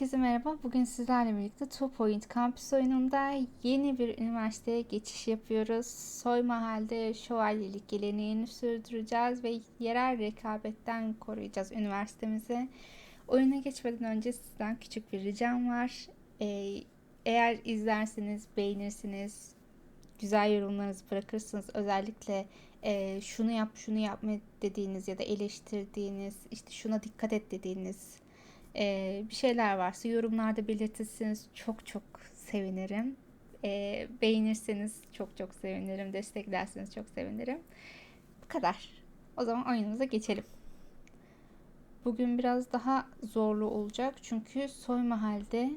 Herkese merhaba. Bugün sizlerle birlikte Two Point Campus oyununda yeni bir üniversiteye geçiş yapıyoruz. Soy Mahal'de şövalyelik geleneğini sürdüreceğiz ve yerel rekabetten koruyacağız üniversitemizi. Oyuna geçmeden önce sizden küçük bir ricam var. Ee, eğer izlerseniz, beğenirsiniz, güzel yorumlarınızı bırakırsınız. Özellikle e, şunu yap, şunu yapma dediğiniz ya da eleştirdiğiniz, işte şuna dikkat et dediğiniz ee, bir şeyler varsa yorumlarda belirtirseniz çok çok sevinirim. Ee, beğenirseniz çok çok sevinirim. Desteklerseniz çok sevinirim. Bu kadar. O zaman oyunumuza geçelim. Bugün biraz daha zorlu olacak. Çünkü soy mahalde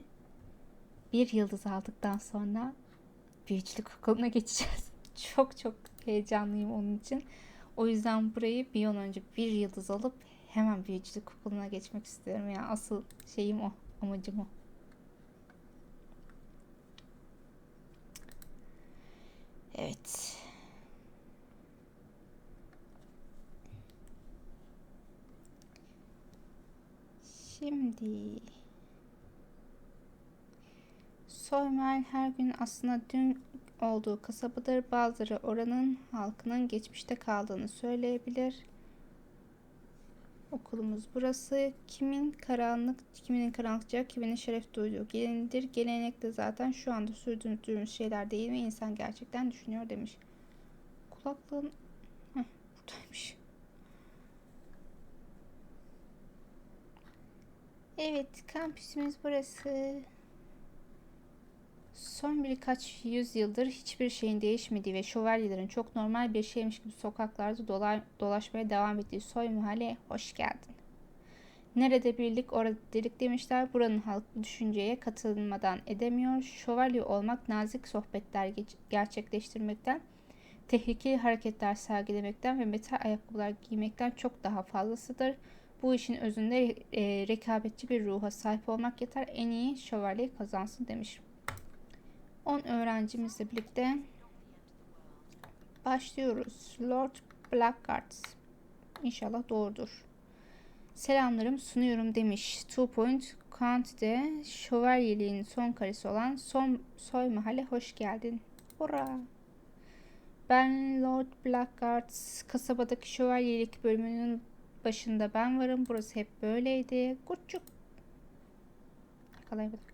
bir yıldız aldıktan sonra büyücülük okuluna geçeceğiz. Çok çok heyecanlıyım onun için. O yüzden burayı bir an önce bir yıldız alıp hemen büyücülük okuluna geçmek istiyorum ya. Asıl şeyim o. Amacım o. Evet. Şimdi Soymel her gün aslında dün olduğu kasabadır. Bazıları oranın halkının geçmişte kaldığını söyleyebilir. Okulumuz burası. Kimin karanlık, kiminin karanlıkça, kiminin şeref duyduğu gelindir. Gelenek de zaten şu anda sürdürdüğümüz şeyler değil mi? İnsan gerçekten düşünüyor demiş. Kulaklığın... Heh, buradaymış. Evet, kampüsümüz burası. Son birkaç yüzyıldır hiçbir şeyin değişmediği ve şövalyelerin çok normal bir şeymiş gibi sokaklarda dolar, dolaşmaya devam ettiği soy mahalle hoş geldin. Nerede birlik orada delik demişler. Buranın halkı düşünceye katılmadan edemiyor. Şövalye olmak nazik sohbetler gerçekleştirmekten, tehlikeli hareketler sergilemekten ve metal ayakkabılar giymekten çok daha fazlasıdır. Bu işin özünde e, rekabetçi bir ruha sahip olmak yeter. En iyi şövalye kazansın demiş. 10 öğrencimizle birlikte başlıyoruz. Lord Blackguard. İnşallah doğrudur. Selamlarım sunuyorum demiş. Two Point County'de şövalyeliğin son karesi olan son soy mahalle hoş geldin. Hurra! Ben Lord Blackguard. Kasabadaki şövalyelik bölümünün başında ben varım. Burası hep böyleydi. Kurtçuk. Yakalayamadım.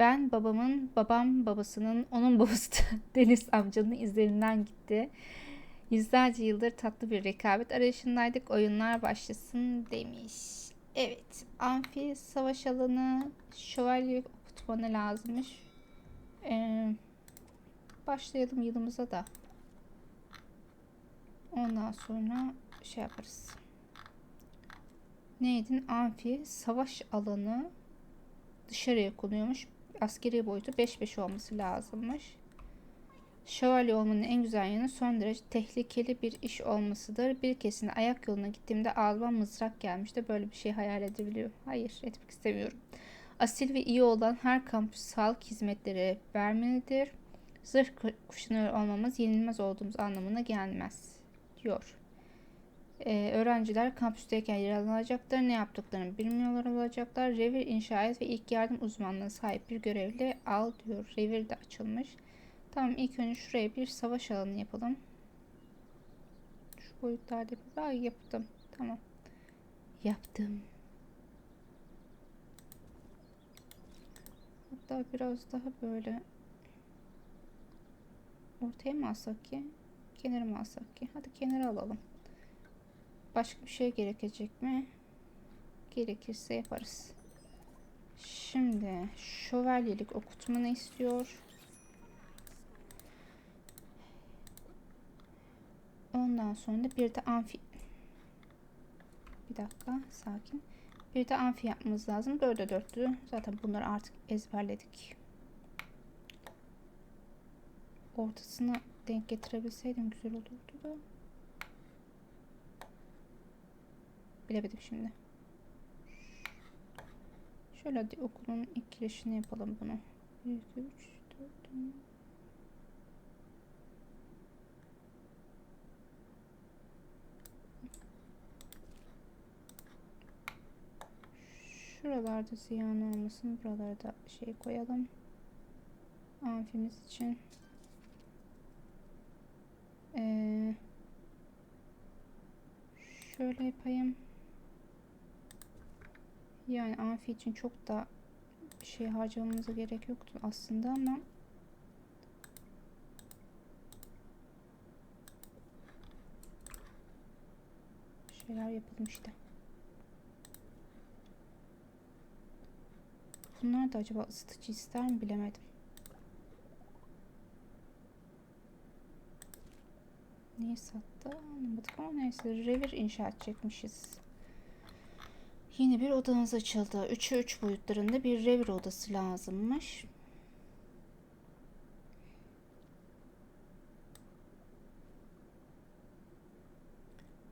Ben babamın, babam babasının, onun babası Deniz amcanın izlerinden gitti. Yüzlerce yıldır tatlı bir rekabet arayışındaydık. Oyunlar başlasın demiş. Evet, amfi savaş alanı, şövalye okutmanı lazımmış. Ee, başlayalım yılımıza da. Ondan sonra şey yaparız. Neydin? Amfi savaş alanı dışarıya konuyormuş askeri boyutu 5-5 olması lazımmış. Şövalye olmanın en güzel yanı son derece tehlikeli bir iş olmasıdır. Bir kesin ayak yoluna gittiğimde ağzıma mızrak gelmişti. Böyle bir şey hayal edebiliyor. Hayır etmek istemiyorum. Asil ve iyi olan her kampüs sağlık hizmetleri vermelidir. Zırh kuşanıyor olmamız yenilmez olduğumuz anlamına gelmez diyor. Ee, öğrenciler kampüsteyken yaralanacaktır. Ne yaptıklarını bilmiyorlar olacaklar. Revir inşa et ve ilk yardım uzmanlığına sahip bir görevli al diyor. Revir de açılmış. Tamam ilk önce şuraya bir savaş alanı yapalım. Şu boyutlarda bir Ay, yaptım. Tamam. Yaptım. Hatta biraz daha böyle ortaya mı alsak ki? Kenara mı alsak ki? Hadi kenara alalım. Başka bir şey gerekecek mi? Gerekirse yaparız. Şimdi şövalyelik okutmanı istiyor. Ondan sonra da bir de amfi bir dakika sakin. Bir de amfi yapmamız lazım. Dörde dörtlü. Zaten bunları artık ezberledik. Ortasına denk getirebilseydim güzel olurdu da. Bilemedim şimdi. Şöyle hadi okulun ilk girişini yapalım bunu. 1, 2, 3, 4, Şuralarda ziyan olmasın. Buralara da şey koyalım. Amfimiz için. Ee, şöyle yapayım. Yani amfi için çok da şey harcamamıza gerek yoktu aslında ama şeyler yapalım işte. Bunlar da acaba ısıtıcı ister mi bilemedim. Neyi sattı anlamadık ama neyse revir inşa edecekmişiz. Yeni bir odanız açıldı. 3'e 3 boyutlarında bir revir odası lazımmış.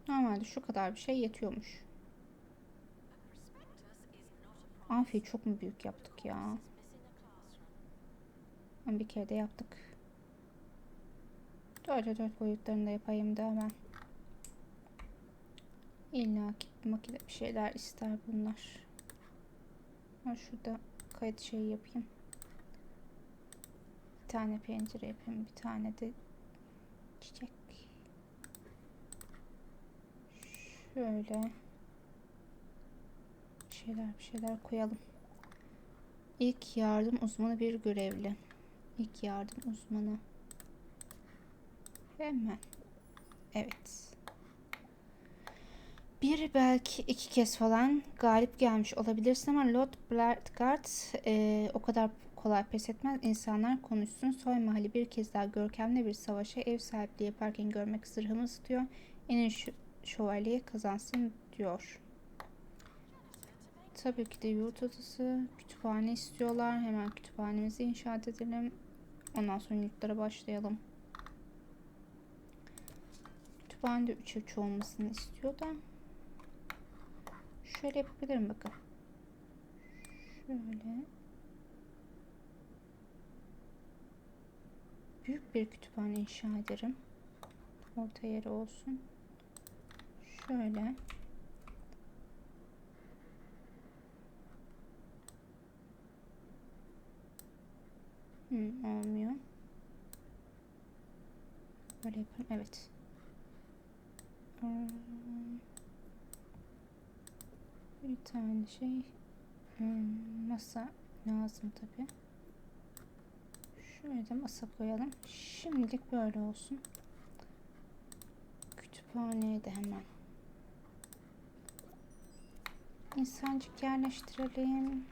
Normalde şu kadar bir şey yetiyormuş. Amfi çok mu büyük yaptık ya? Ama bir kere de yaptık. Dörde dört boyutlarında yapayım da hemen. İlla ki makine bir şeyler ister bunlar. Ben şurada kayıt şey yapayım. Bir tane pencere yapayım. Bir tane de çiçek. Şöyle bir şeyler bir şeyler koyalım. İlk yardım uzmanı bir görevli. İlk yardım uzmanı. Hemen. Evet. Bir belki iki kez falan galip gelmiş olabilirsin ama Lord Blackguard e, o kadar kolay pes etmez. İnsanlar konuşsun. Soy mahalli bir kez daha görkemli bir savaşa ev sahipliği yaparken görmek zırhımı ısıtıyor. En iyi şövalye kazansın diyor. Tabii ki de yurt odası, kütüphane istiyorlar. Hemen kütüphanemizi inşaat edelim. Ondan sonra yurtlara başlayalım. Kütüphanede 3 3 olmasını istiyor da. Şöyle yapabilirim bakın. Şöyle. Büyük bir kütüphane inşa ederim. Orta yeri olsun. Şöyle. Hmm, olmuyor. Böyle yapalım. Evet. Bir tane şey hmm, masa lazım tabi. Şöyle de masa koyalım. Şimdilik böyle olsun. Kütüphaneye de hemen insancık yerleştirelim.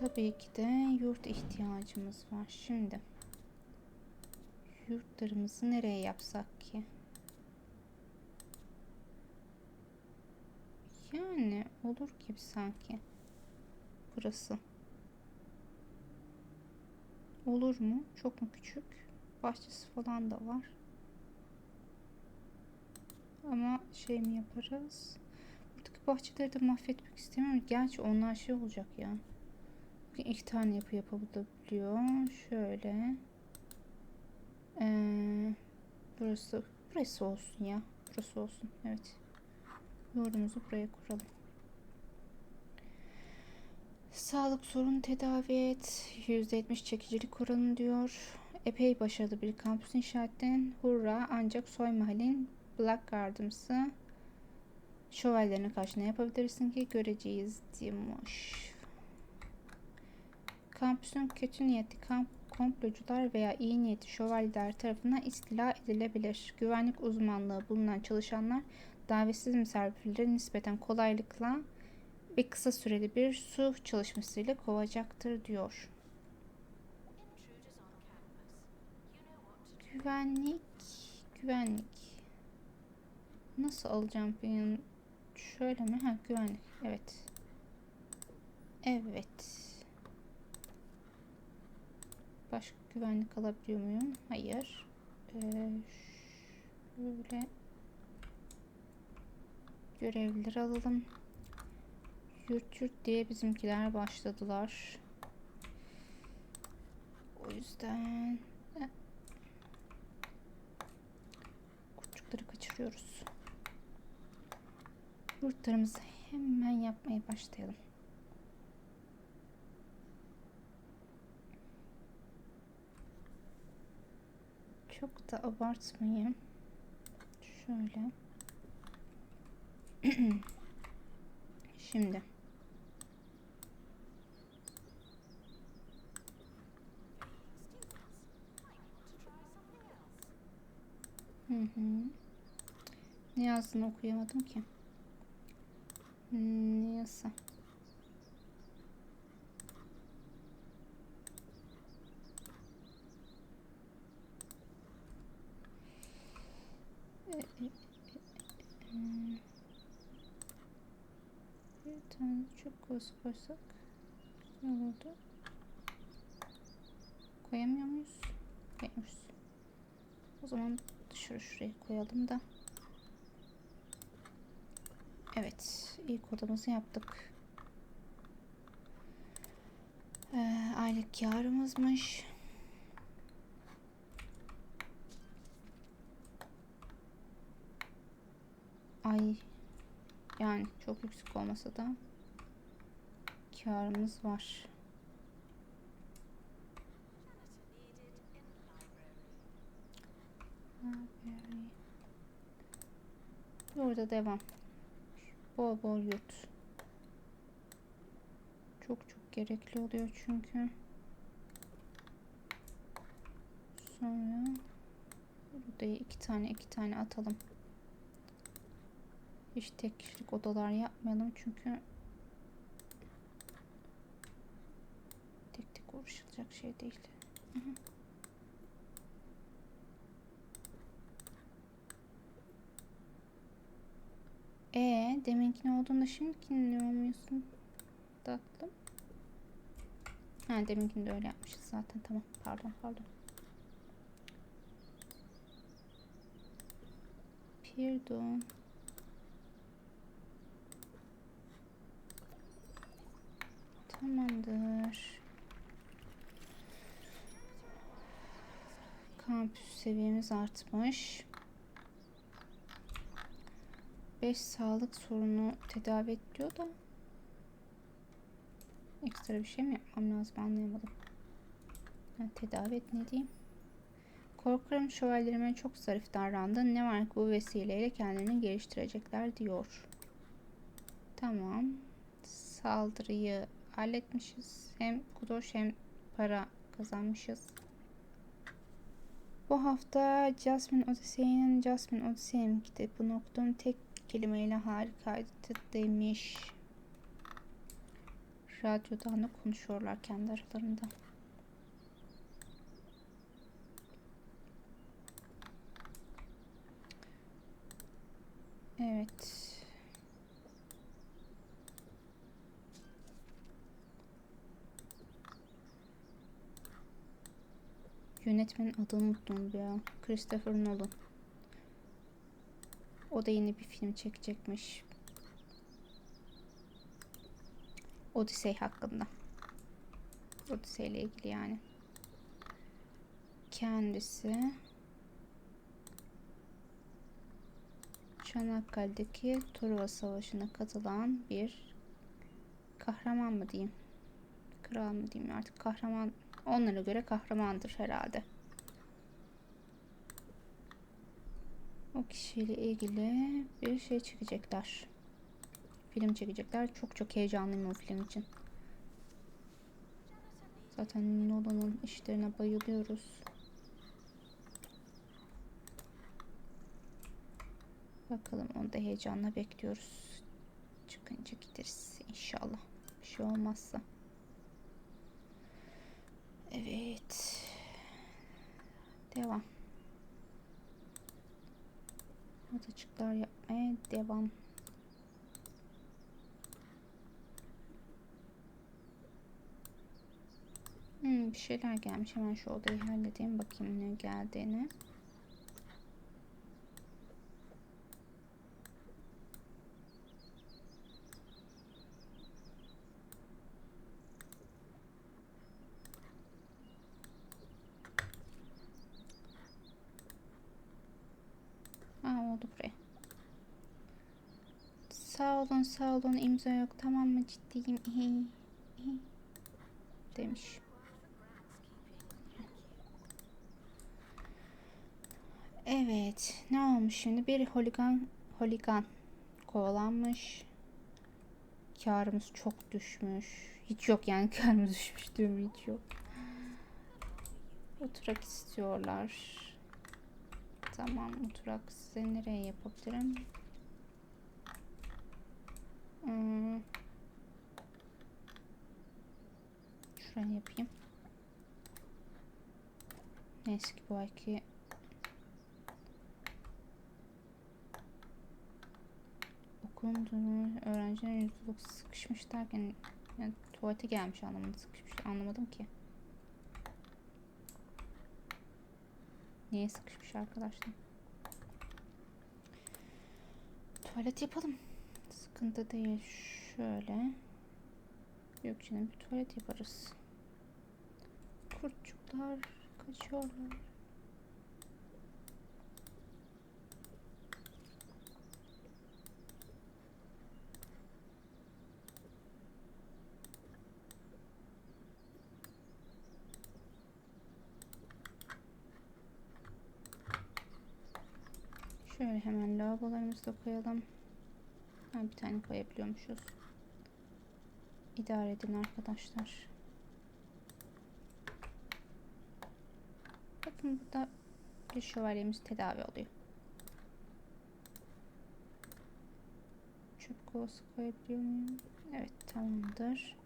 Tabii ki de yurt ihtiyacımız var. Şimdi yurtlarımızı nereye yapsak ki? Yani olur gibi sanki. Burası. Olur mu? Çok mu küçük? Bahçesi falan da var. Ama şey mi yaparız? Buradaki bahçeleri de mahvetmek istemiyorum. Gerçi onlar şey olacak ya. İki tane yapı yapabiliyor. Şöyle. Ee, burası burası olsun ya. Burası olsun. Evet. Yurdumuzu buraya kuralım. Sağlık sorunu tedavi et. %70 çekicilik oranı diyor. Epey başarılı bir kampüs inşa ettin. Hurra ancak soy mahallin Blackguard'ımsı şövalyelerine karşı ne yapabilirsin ki göreceğiz demiş. Kampüsün kötü niyetli kamp komplocular veya iyi niyetli şövalyeler tarafından istila edilebilir. Güvenlik uzmanlığı bulunan çalışanlar davetsiz misafirleri nispeten kolaylıkla ve kısa süreli bir su çalışmasıyla kovacaktır diyor. Güvenlik, güvenlik. Nasıl alacağım benim? Şöyle mi? Ha güvenlik. Evet. Evet. Başka güvenlik alabiliyor muyum? Hayır. Ee, şöyle görevlileri alalım. Yurt yurt diye bizimkiler başladılar. O yüzden kurtçukları kaçırıyoruz. Yurtlarımızı hemen yapmaya başlayalım. Çok da abartmayayım. Şöyle. Şimdi. Hı hı. Ne yazdığını okuyamadım ki. Hmm, Neyse. E, e, e, e, hmm. Bir tane çok koz koysak ne olurdu? Koyamıyor muyuz? Koyamıyoruz. O zaman dışarı şuraya koyalım da. Evet, ilk odamızı yaptık. Ee, aylık karımızmış. Ay yani çok yüksek olmasa da karımız var. Burada devam. Bol bol yut. Çok çok gerekli oluyor çünkü. Sonra buraya iki tane iki tane atalım. Hiç tek kişilik odalar yapmayalım çünkü tek tek uğraşılacak şey değil. Hı hı. E deminkini olduğunda şimdikini ne olmuyorsun tatlım? Ha deminkini de öyle yapmışız zaten tamam pardon pardon. Pardon. Tamamdır. Kampüs seviyemiz artmış. 5 sağlık sorunu tedavi et diyor da ekstra bir şey mi yapmam lazım anlayamadım. Yani tedavi et ne diyeyim? Korkarım şövalyelerime çok zarif davrandı. Ne var ki bu vesileyle kendilerini geliştirecekler diyor. Tamam. Saldırıyı halletmişiz. Hem kudoş hem para kazanmışız. Bu hafta Jasmine Odyssey'nin Jasmine Odyssey'im kitabını okudum. Tek kelimeyle harikaydı demiş. Radyodan da konuşuyorlar kendi aralarında. Evet. Yönetmenin adını unuttum ya. Christopher Nolan. O da yeni bir film çekecekmiş. Odyssey hakkında. Odyssey ile ilgili yani. Kendisi Çanakkale'deki Truva Savaşı'na katılan bir kahraman mı diyeyim? Kral mı diyeyim artık kahraman onlara göre kahramandır herhalde. O kişiyle ilgili bir şey çekecekler. Film çekecekler. Çok çok heyecanlıyım o film için. Zaten Nolan'ın işlerine bayılıyoruz. Bakalım onu da heyecanla bekliyoruz. Çıkınca gideriz inşallah. Bir şey olmazsa. şeyler gelmiş. Hemen şu odayı halledeyim. Bakayım ne geldiğini. oldu buraya. Sağ olun sağ olun imza yok tamam mı ciddiyim demiş. Evet ne olmuş şimdi bir holigan holigan kovalanmış. Karımız çok düşmüş. Hiç yok yani karımız düşmüş diyorum hiç yok. Oturak istiyorlar. Tamam oturak size nereye yapabilirim? Hmm. Şuraya yapayım. Neyse ki bu ayki okulun durumu öğrencilerin %9 sıkışmış derken yani tuvalete gelmiş anlamında sıkışmış anlamadım ki. Niye sıkışmış arkadaşlar? Tuvalet yapalım. Sıkıntı değil. Şöyle. Canım bir tuvalet yaparız. Kurtçuklar kaçıyorlar. Şöyle hemen lavabolarımızı da koyalım. Ha, bir tane koyabiliyormuşuz. İdare edin arkadaşlar. Bakın burada bir şövalyemiz tedavi oluyor. Çöp kovası koyabiliyor muyum? Evet tamamdır.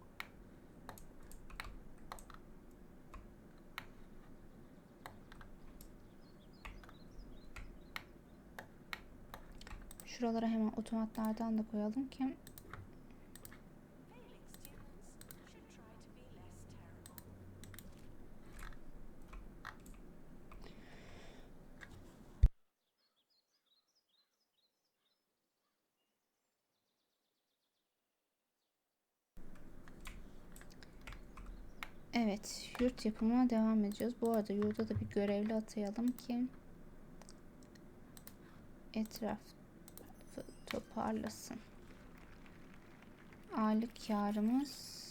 Şuralara hemen otomatlardan da koyalım ki. Evet, yurt yapımına devam edeceğiz. Bu arada yurda da bir görevli atayalım ki etraf toparlasın. Aylık karımız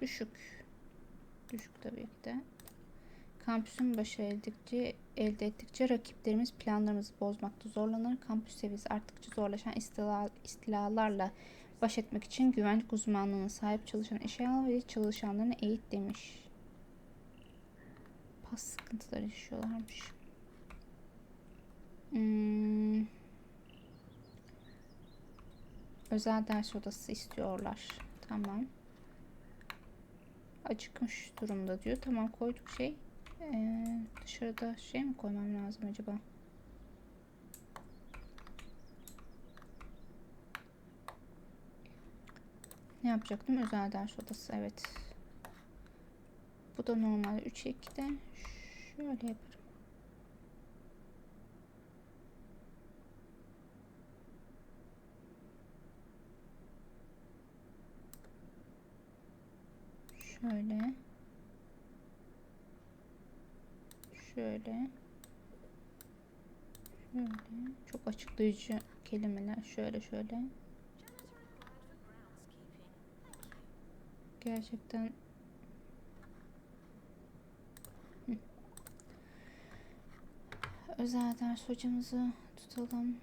düşük. Düşük tabii ki de. Kampüsün başarı elde, elde ettikçe rakiplerimiz planlarımızı bozmakta zorlanır. Kampüs seviyesi arttıkça zorlaşan istila, istilalarla baş etmek için güvenlik uzmanlığına sahip çalışan iş al ve çalışanlarını eğit demiş. Pas sıkıntıları yaşıyorlarmış. Hmm. Özel ders odası istiyorlar. Tamam. Acıkmış durumda diyor. Tamam koyduk şey. Ee, dışarıda şey mi koymam lazım acaba? Ne yapacaktım? Özel ders odası. Evet. Bu da normal 3'e 2'de. Şöyle yaparım. Şöyle. Şöyle. Şöyle. Çok açıklayıcı kelimeler. Şöyle şöyle. Gerçekten Hı. özel ders hocamızı tutalım.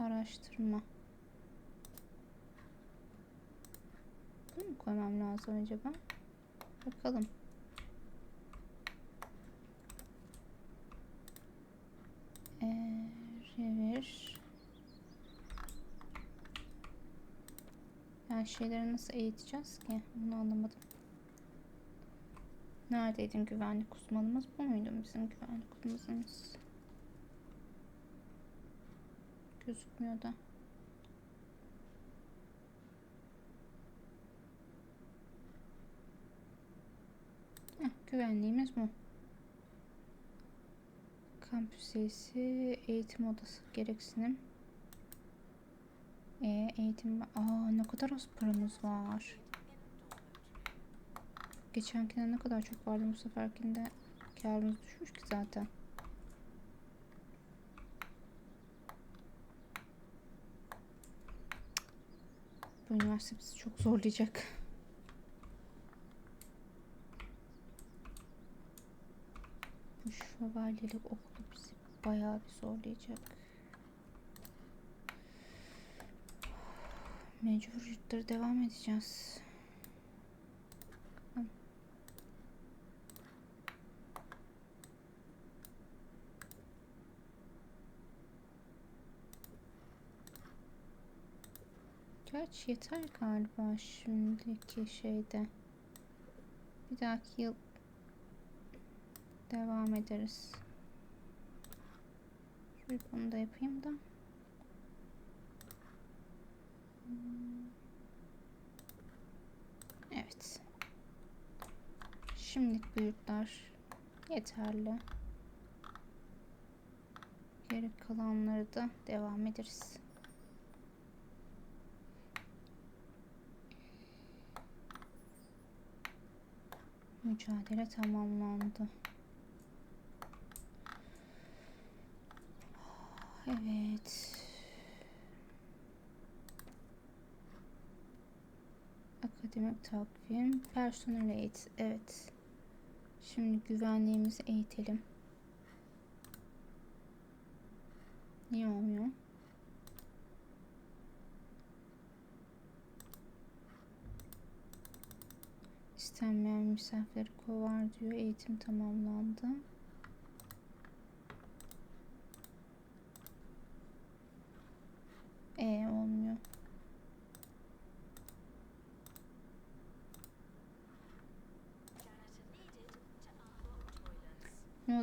Araştırma. Bunu mu koymam lazım acaba? Bakalım. Ee, revir. Yani şeyleri nasıl eğiteceğiz ki? Bunu anlamadım. Neredeydi güvenlik uzmanımız? Bu muydu bizim güvenlik uzmanımız? Gözükmüyor da. güvenliğimiz bu. Kampüs sesi, eğitim odası gereksinim. E, eğitim... Aa ne kadar az paramız var. Geçenkine ne kadar çok vardı bu seferkinde karımız düşmüş ki zaten. Bu üniversite bizi çok zorlayacak. Bu şövalyelik okulu bizi bayağı bir zorlayacak. Mecbur yurtlara devam edeceğiz. Gerçi yeter galiba şimdiki şeyde. Bir dahaki yıl devam ederiz. Şöyle bunu da yapayım da. Evet. Şimdilik yurtlar yeterli. Geri kalanları da devam ederiz. Mücadele tamamlandı. Evet. Akademik takvim, personel eğit. Evet. Şimdi güvenliğimizi eğitelim. Niye olmuyor? İstenmeyen misafirleri kovar diyor. Eğitim tamamlandı. E olmuyor.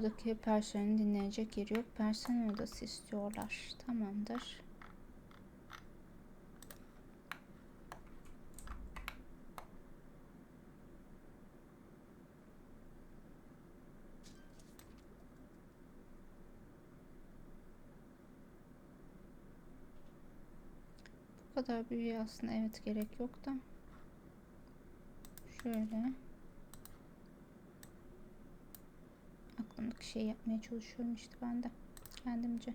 Moda'daki personelin dinlenecek yeri yok. Personel odası istiyorlar. Tamamdır. Bu kadar büyüğe aslında evet gerek yok da. Şöyle. Aklımdaki şey yapmaya çalışıyorum işte ben de. Kendimce.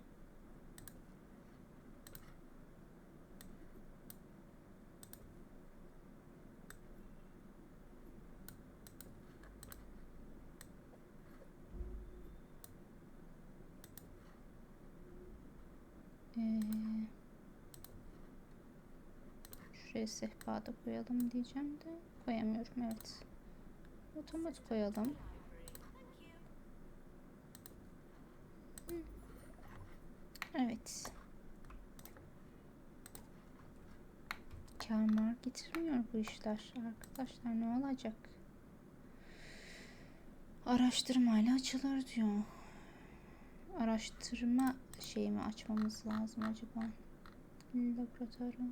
Ee, şuraya sehpa da koyalım diyeceğim de koyamıyorum evet. Otomat koyalım. Bu işler arkadaşlar ne olacak? Araştırmayla açılır diyor. Araştırma şeyi mi açmamız lazım acaba? Laboratuvarı.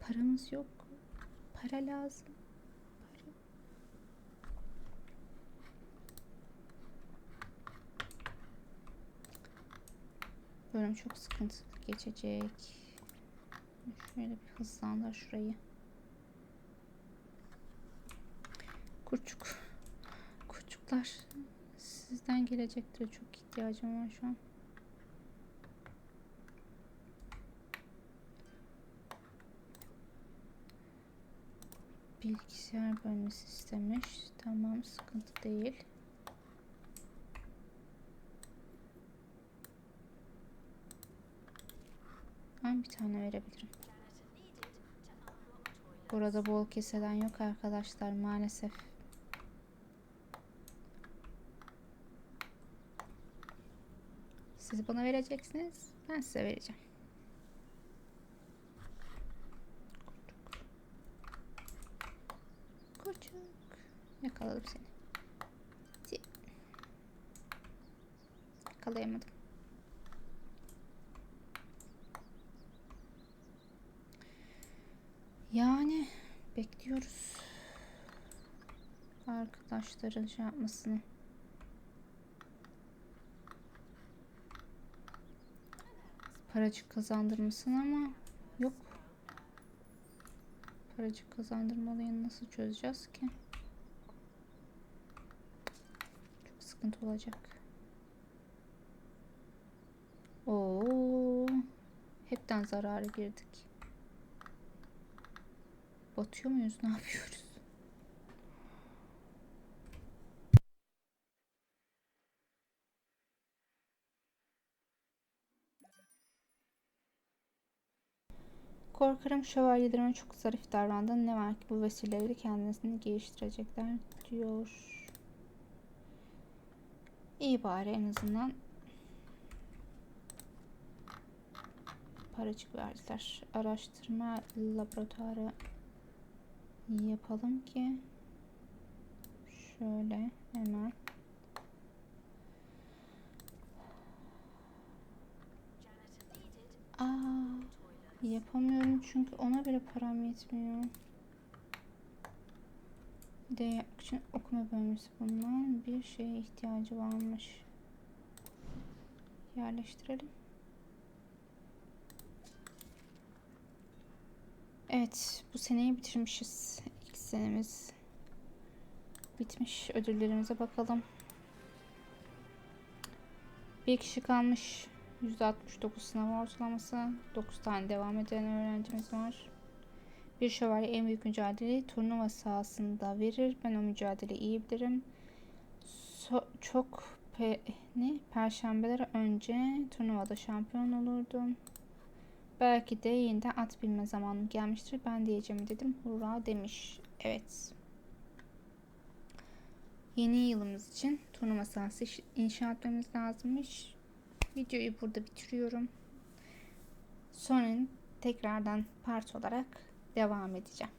Paramız yok. Para lazım. Bölüm çok sıkıntılı geçecek. Şöyle bir hızlandır şurayı. Kurçuk. Kurçuklar sizden gelecektir. Çok ihtiyacım var şu an. Bilgisayar bölmesi istemiş. Tamam sıkıntı değil. Ben bir tane verebilirim. Burada bol keseden yok arkadaşlar maalesef. Siz bana vereceksiniz. Ben size vereceğim. Kurçuk. Yakaladım seni. Yakalayamadım. Yani bekliyoruz. Arkadaşların şey yapmasını. Paracık kazandırmasını ama yok. Paracık kazandırma olayını nasıl çözeceğiz ki? Çok sıkıntı olacak. Oo, hepten zarara girdik. Batıyor muyuz? Ne yapıyoruz? Korkarım şövalyelerin çok zarif davrandı. Ne var ki bu vesileyle kendisini geliştirecekler diyor. İyi bari en azından paracık verdiler. Araştırma laboratuvarı yapalım ki şöyle hemen. Aa. Yapamıyorum çünkü ona bile param yetmiyor. De için okuma bölmesi bulunan bir şeye ihtiyacı varmış. Yerleştirelim. Evet, bu seneyi bitirmişiz. İlk senemiz bitmiş. Ödüllerimize bakalım. Bir kişi kalmış. %69 sınav ortalaması. 9 tane devam eden öğrencimiz var. Bir şövalye en büyük mücadeleyi turnuva sahasında verir. Ben o mücadeleyi iyi bilirim. So- çok pe- ne? Perşembeler önce turnuvada şampiyon olurdum. Belki de yeniden at binme zamanı gelmiştir. Ben diyeceğimi dedim. Hurra demiş. Evet. Yeni yılımız için turnuva sahası inşa etmemiz lazımmış. Videoyu burada bitiriyorum. Sonra tekrardan part olarak devam edeceğim.